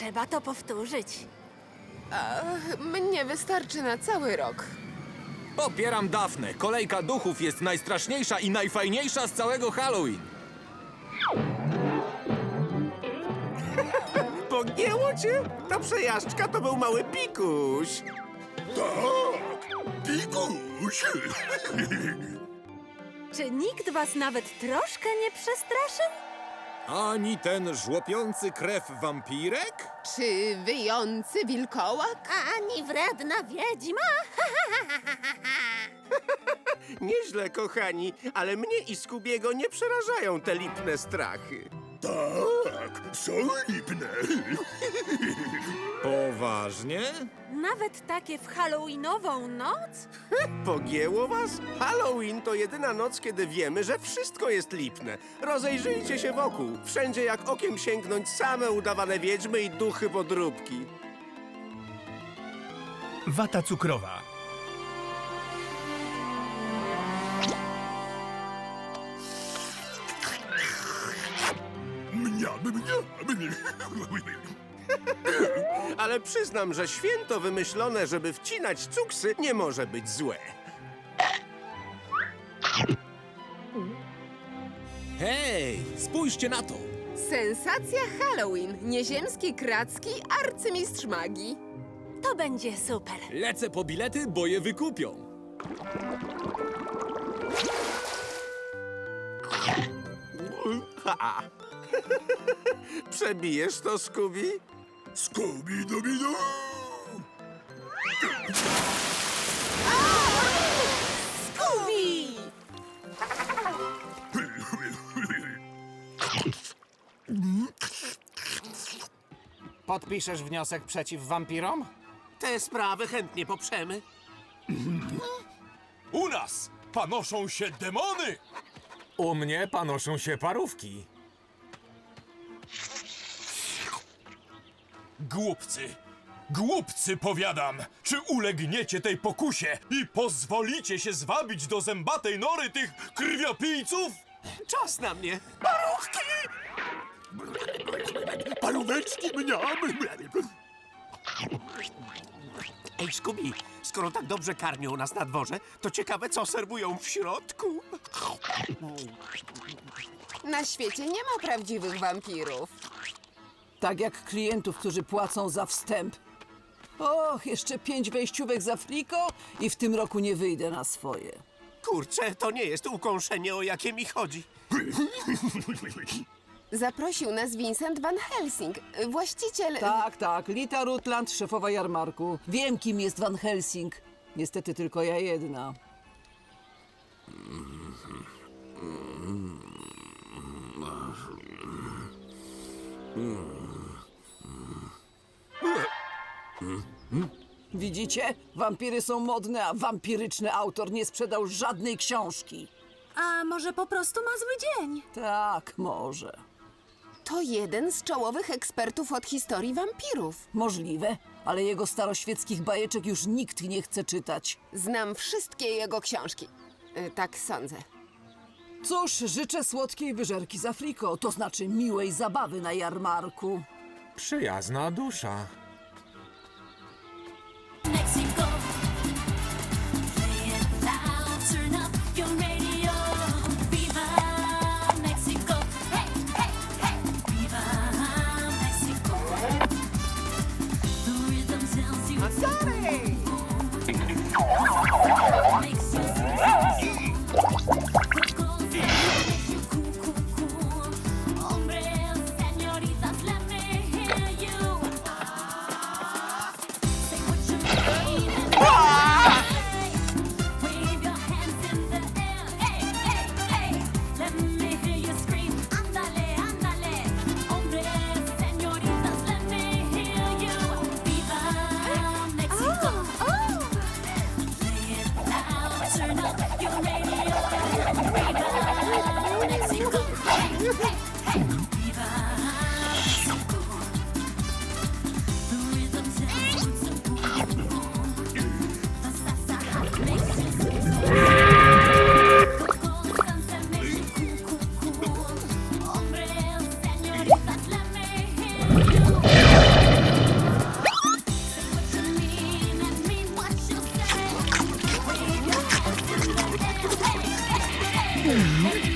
Trzeba to powtórzyć. Mnie wystarczy na cały rok. Popieram Dafne. Kolejka duchów jest najstraszniejsza i najfajniejsza z całego Halloween. Pogięło cię? Ta przejażdżka to był mały pikuś. Tak, piguś. Czy nikt was nawet troszkę nie przestraszył? Ani ten żłopiący krew wampirek? Czy wyjący wilkołak? Ani wredna wiedźma? Nieźle, kochani, ale mnie i Skubiego nie przerażają te lipne strachy. Tak, są lipne. Poważnie? Nawet takie w Halloweenową noc? Pogięło was? Halloween to jedyna noc, kiedy wiemy, że wszystko jest lipne. Rozejrzyjcie się wokół. Wszędzie jak okiem sięgnąć same udawane wiedźmy i duchy podróbki. Wata cukrowa. Ale przyznam, że święto wymyślone, żeby wcinać cuksy, nie może być złe. Hej, spójrzcie na to. Sensacja Halloween. Nieziemski Kracki, arcymistrz magii. To będzie super. Lecę po bilety, bo je wykupią. Ha! Przebijesz to, Skubi? Scooby-Dooby-Doo. Scooby! Podpiszesz wniosek przeciw wampirom? Te sprawy chętnie poprzemy. U nas panoszą się demony! U mnie panoszą się parówki. Głupcy! Głupcy, powiadam! Czy ulegniecie tej pokusie i pozwolicie się zwabić do zębatej nory tych krwiopijców? Czas na mnie. Paróweczki mniam. Ej, Skubi, skoro tak dobrze karmią nas na dworze, to ciekawe, co serwują w środku. Na świecie nie ma prawdziwych wampirów. Tak jak klientów, którzy płacą za wstęp. Och, jeszcze pięć wejściówek za fliko i w tym roku nie wyjdę na swoje. Kurczę, to nie jest ukąszenie, o jakie mi chodzi. Zaprosił nas Vincent Van Helsing, właściciel... Tak, tak, Lita Rutland, szefowa jarmarku. Wiem, kim jest Van Helsing. Niestety tylko ja jedna. Widzicie? Wampiry są modne, a wampiryczny autor nie sprzedał żadnej książki. A może po prostu ma zły dzień? Tak, może. To jeden z czołowych ekspertów od historii wampirów. Możliwe, ale jego staroświeckich bajeczek już nikt nie chce czytać. Znam wszystkie jego książki. Y, Tak sądzę. Cóż, życzę słodkiej wyżerki z Afriko, to znaczy miłej zabawy na jarmarku. Przyjazna dusza. Mm-hmm.